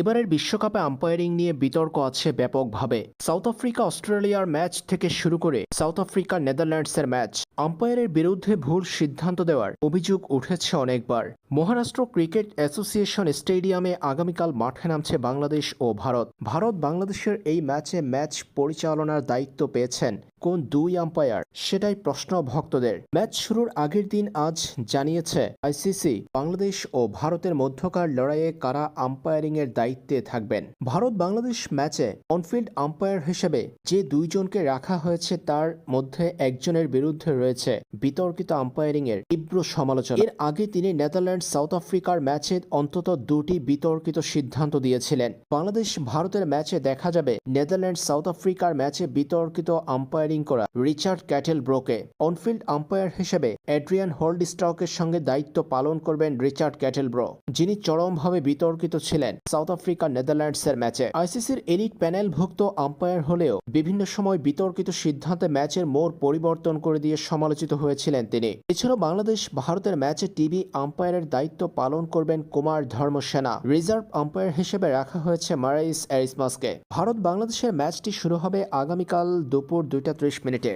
এবারের বিশ্বকাপে আম্পায়ারিং নিয়ে বিতর্ক আছে ব্যাপকভাবে। সাউথ আফ্রিকা অস্ট্রেলিয়ার ম্যাচ থেকে শুরু করে সাউথ আফ্রিকা নেদারল্যান্ডসের ম্যাচ। আম্পায়ারের বিরুদ্ধে ভুল সিদ্ধান্ত দেওয়ার অভিযোগ উঠেছে অনেকবার। মহারাষ্ট্র ক্রিকেট অ্যাসোসিয়েশন স্টেডিয়ামে আগামীকাল মাঠে নামছে বাংলাদেশ ও ভারত। ভারত বাংলাদেশের এই ম্যাচে ম্যাচ পরিচালনার দায়িত্ব পেয়েছেন কোন দুই আম্পায়ার সেটাই প্রশ্ন ভক্তদের ম্যাচ শুরুর আগের দিন আজ জানিয়েছে আইসিসি, বাংলাদেশ ও ভারতের মধ্যকার লড়াইয়ে কারা আম্পায়ারিং এর দায়িত্বে থাকবেন। ভারত বাংলাদেশ ম্যাচে অনফিল্ড আম্পায়ার হিসেবে যে দুইজনকে রাখা হয়েছে তার মধ্যে একজনের বিরুদ্ধে রয়েছে বিতর্কিত আম্পায়ারিং এর তীব্র সমালোচনা। এর আগে তিনি নেদারল্যান্ড সাউথ আফ্রিকার ম্যাচে অন্তত দুটি বিতর্কিত সিদ্ধান্ত দিয়েছিলেন। বাংলাদেশ, ভারতের ম্যাচে দেখা যাবে নেদারল্যান্ড সাউথ আফ্রিকার ম্যাচে বিতর্কিত আম্পায়ারিং করা রিচার্ড ক্যাটেল ব্রোকে অনফিল্ড আম্পায়ার হিসেবে এড্রিয়ান হোল্ড স্টকের সঙ্গে দায়িত্ব পালন করবেন রিচার্ড ক্যাটেল ব্রো যিনি চরমভাবে বিতর্কিত ছিলেন সাউথ আফ্রিকা নেদারল্যান্ডসের ম্যাচে। আইসিসির এলিট প্যানেলভুক্ত আম্পায়ার হলেও বিভিন্ন সময় বিতর্কিত সিদ্ধান্তে ম্যাচের মোড় পরিবর্তন করে দিয়ে সমালোচিত হয়েছিলেন তিনি। এছাড়াও বাংলাদেশ, ভারতের ম্যাচে টিভি আম্পায়ারের দায়িত্ব পালন করবেন কুমার ধর্মসেনা। রিজার্ভ আম্পায়ার হিসেবে রাখা হয়েছে মারাইস এরিসমাসকে ভারত বাংলাদেশের ম্যাচটি শুরু হবে আগামীকাল দুপুর দুইটা ত্রিশ মিনিটে।